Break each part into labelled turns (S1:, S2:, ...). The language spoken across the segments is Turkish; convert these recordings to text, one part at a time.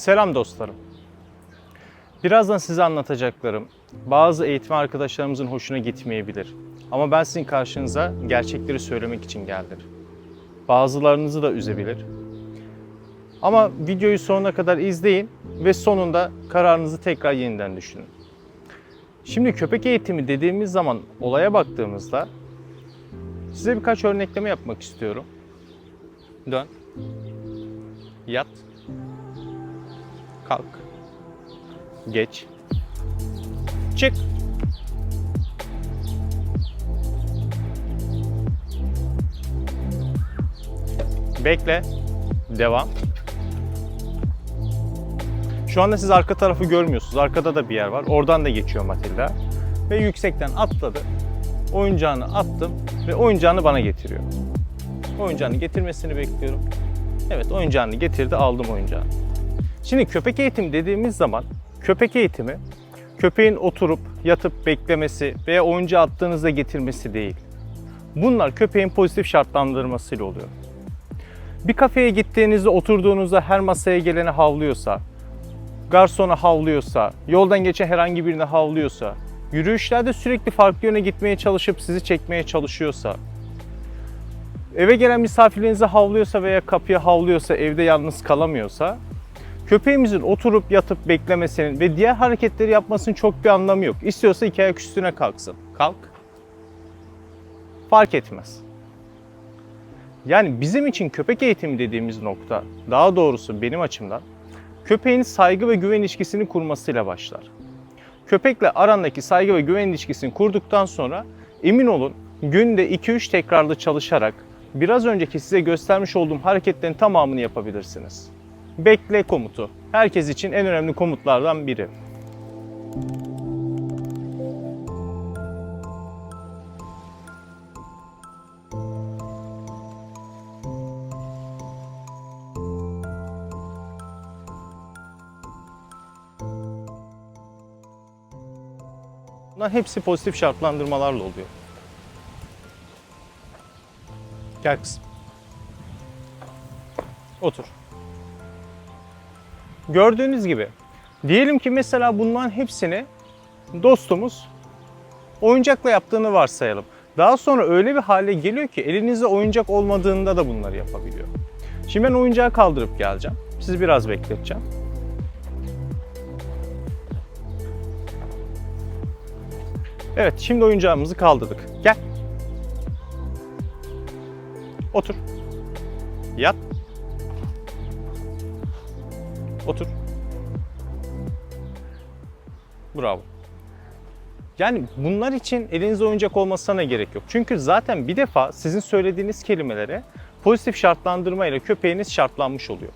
S1: Selam dostlarım. Birazdan size anlatacaklarım bazı eğitim arkadaşlarımızın hoşuna gitmeyebilir. Ama ben sizin karşınıza gerçekleri söylemek için geldim. Bazılarınızı da üzebilir. Ama videoyu sonuna kadar izleyin ve sonunda kararınızı tekrar yeniden düşünün. Şimdi köpek eğitimi dediğimiz zaman olaya baktığımızda size birkaç örnekleme yapmak istiyorum. Dön. Yat. Kalk. Geç. Çık. Bekle. Devam. Şu anda siz arka tarafı görmüyorsunuz. Arkada da bir yer var. Oradan da geçiyor Matilda. Ve yüksekten atladı. Oyuncağını attım ve oyuncağını bana getiriyor. Oyuncağını getirmesini bekliyorum. Evet oyuncağını getirdi aldım oyuncağını. Şimdi köpek eğitimi dediğimiz zaman köpek eğitimi köpeğin oturup yatıp beklemesi veya oyuncağı attığınızda getirmesi değil. Bunlar köpeğin pozitif şartlandırmasıyla oluyor. Bir kafeye gittiğinizde oturduğunuzda her masaya gelene havlıyorsa, garsona havlıyorsa, yoldan geçen herhangi birine havlıyorsa, yürüyüşlerde sürekli farklı yöne gitmeye çalışıp sizi çekmeye çalışıyorsa, eve gelen misafirlerinize havlıyorsa veya kapıya havlıyorsa, evde yalnız kalamıyorsa, köpeğimizin oturup yatıp beklemesinin ve diğer hareketleri yapmasının çok bir anlamı yok. İstiyorsa iki ayak üstüne kalksın. Kalk. Fark etmez. Yani bizim için köpek eğitimi dediğimiz nokta, daha doğrusu benim açımdan, köpeğin saygı ve güven ilişkisini kurmasıyla başlar. Köpekle arandaki saygı ve güven ilişkisini kurduktan sonra emin olun günde 2-3 tekrarlı çalışarak biraz önceki size göstermiş olduğum hareketlerin tamamını yapabilirsiniz. Bekle komutu. Herkes için en önemli komutlardan biri. Bunların hepsi pozitif şartlandırmalarla oluyor. Gel kızım. Otur. Gördüğünüz gibi diyelim ki mesela bunların hepsini dostumuz oyuncakla yaptığını varsayalım. Daha sonra öyle bir hale geliyor ki elinizde oyuncak olmadığında da bunları yapabiliyor. Şimdi ben oyuncağı kaldırıp geleceğim. Sizi biraz bekleteceğim. Evet, şimdi oyuncağımızı kaldırdık. Gel. Otur. Yat. Otur. Bravo. Yani bunlar için elinizde oyuncak olmasına gerek yok. Çünkü zaten bir defa sizin söylediğiniz kelimelere pozitif şartlandırma ile köpeğiniz şartlanmış oluyor.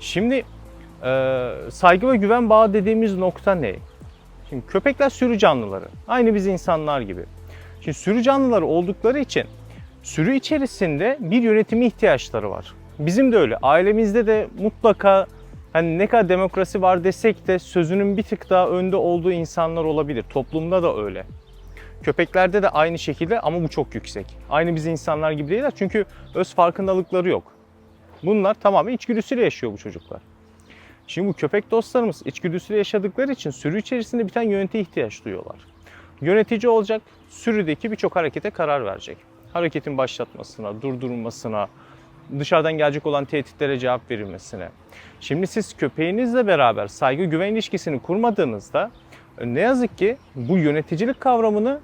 S1: Şimdi e, saygı ve güven bağı dediğimiz nokta ne? Şimdi köpekler sürü canlıları. Aynı biz insanlar gibi. Şimdi sürü canlıları oldukları için sürü içerisinde bir yönetime ihtiyaçları var. Bizim de öyle. Ailemizde de mutlaka hani ne kadar demokrasi var desek de sözünün bir tık daha önde olduğu insanlar olabilir. Toplumda da öyle. Köpeklerde de aynı şekilde ama bu çok yüksek. Aynı biz insanlar gibi değiller çünkü öz farkındalıkları yok. Bunlar tamamen içgüdüsüyle yaşıyor bu çocuklar. Şimdi bu köpek dostlarımız içgüdüsüyle yaşadıkları için sürü içerisinde bir tane yönetici ihtiyaç duyuyorlar. Yönetici olacak, sürüdeki birçok harekete karar verecek. Hareketin başlatmasına, durdurulmasına, dışarıdan gelecek olan tehditlere cevap verilmesine. Şimdi siz köpeğinizle beraber saygı güven ilişkisini kurmadığınızda ne yazık ki bu yöneticilik kavramını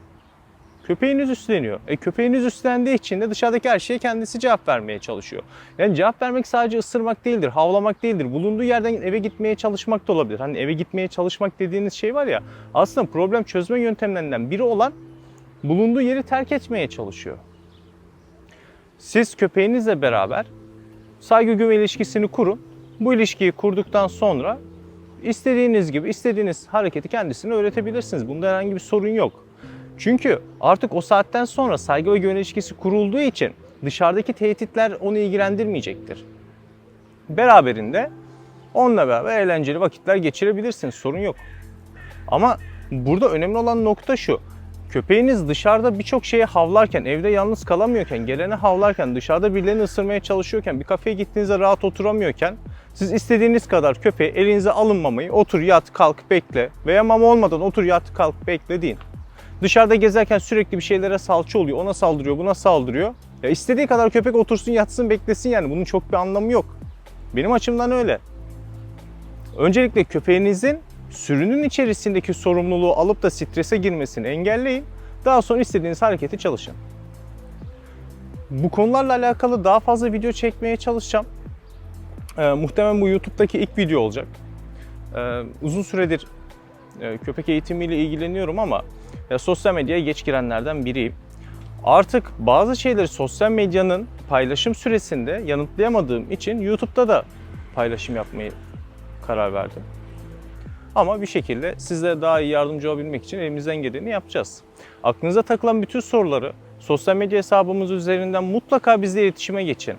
S1: köpeğiniz üstleniyor. E köpeğiniz üstlendiği için de dışarıdaki her şeye kendisi cevap vermeye çalışıyor. Yani cevap vermek sadece ısırmak değildir, havlamak değildir. Bulunduğu yerden eve gitmeye çalışmak da olabilir. Hani eve gitmeye çalışmak dediğiniz şey var ya aslında problem çözme yöntemlerinden biri olan bulunduğu yeri terk etmeye çalışıyor. Siz köpeğinizle beraber saygı güven ilişkisini kurun. Bu ilişkiyi kurduktan sonra istediğiniz gibi istediğiniz hareketi kendisine öğretebilirsiniz. Bunda herhangi bir sorun yok. Çünkü artık o saatten sonra saygı ve güven ilişkisi kurulduğu için dışarıdaki tehditler onu ilgilendirmeyecektir. Beraberinde onunla beraber eğlenceli vakitler geçirebilirsiniz. Sorun yok. Ama burada önemli olan nokta şu. Köpeğiniz dışarıda birçok şeye havlarken, evde yalnız kalamıyorken, gelene havlarken, dışarıda birilerini ısırmaya çalışıyorken, bir kafeye gittiğinizde rahat oturamıyorken Siz istediğiniz kadar köpeği elinize alınmamayı otur yat kalk bekle veya mama olmadan otur yat kalk bekle deyin. Dışarıda gezerken sürekli bir şeylere salça oluyor. Ona saldırıyor, buna saldırıyor. Ya istediği kadar köpek otursun, yatsın, beklesin yani. Bunun çok bir anlamı yok. Benim açımdan öyle. Öncelikle köpeğinizin sürünün içerisindeki sorumluluğu alıp da strese girmesini engelleyin. Daha sonra istediğiniz hareketi çalışın. Bu konularla alakalı daha fazla video çekmeye çalışacağım. Ee, muhtemelen bu YouTube'daki ilk video olacak. Ee, uzun süredir e, köpek eğitimiyle ilgileniyorum ama ya, sosyal medyaya geç girenlerden biriyim. Artık bazı şeyleri sosyal medyanın paylaşım süresinde yanıtlayamadığım için YouTube'da da paylaşım yapmayı karar verdim. Ama bir şekilde sizlere daha iyi yardımcı olabilmek için elimizden geleni yapacağız. Aklınıza takılan bütün soruları sosyal medya hesabımız üzerinden mutlaka bizle iletişime geçin.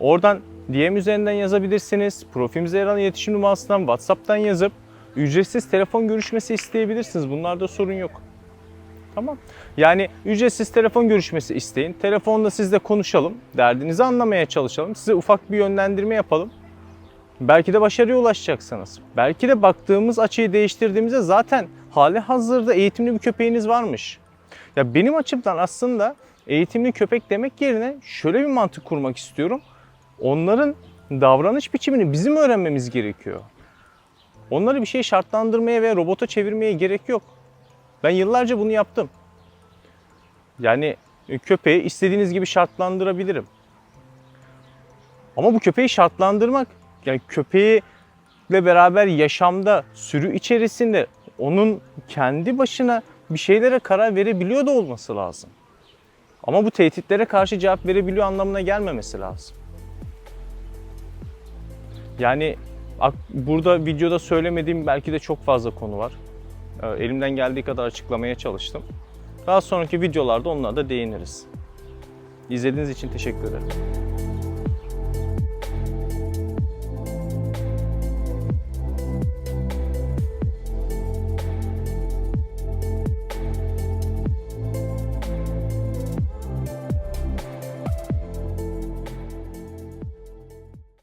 S1: Oradan DM üzerinden yazabilirsiniz. Profilimize yer alan iletişim numarasından WhatsApp'tan yazıp ücretsiz telefon görüşmesi isteyebilirsiniz. Bunlarda sorun yok. Tamam. Yani ücretsiz telefon görüşmesi isteyin. Telefonda sizle konuşalım. Derdinizi anlamaya çalışalım. Size ufak bir yönlendirme yapalım. Belki de başarıya ulaşacaksınız. Belki de baktığımız açıyı değiştirdiğimizde zaten hali hazırda eğitimli bir köpeğiniz varmış. Ya benim açımdan aslında eğitimli köpek demek yerine şöyle bir mantık kurmak istiyorum. Onların davranış biçimini bizim öğrenmemiz gerekiyor. Onları bir şey şartlandırmaya veya robota çevirmeye gerek yok. Ben yıllarca bunu yaptım. Yani köpeği istediğiniz gibi şartlandırabilirim. Ama bu köpeği şartlandırmak, yani köpeğiyle beraber yaşamda, sürü içerisinde onun kendi başına bir şeylere karar verebiliyor da olması lazım. Ama bu tehditlere karşı cevap verebiliyor anlamına gelmemesi lazım. Yani burada videoda söylemediğim belki de çok fazla konu var. Ee, Elimden geldiği kadar açıklamaya çalıştım. Daha sonraki videolarda onlara da değiniriz. İzlediğiniz için teşekkür ederim.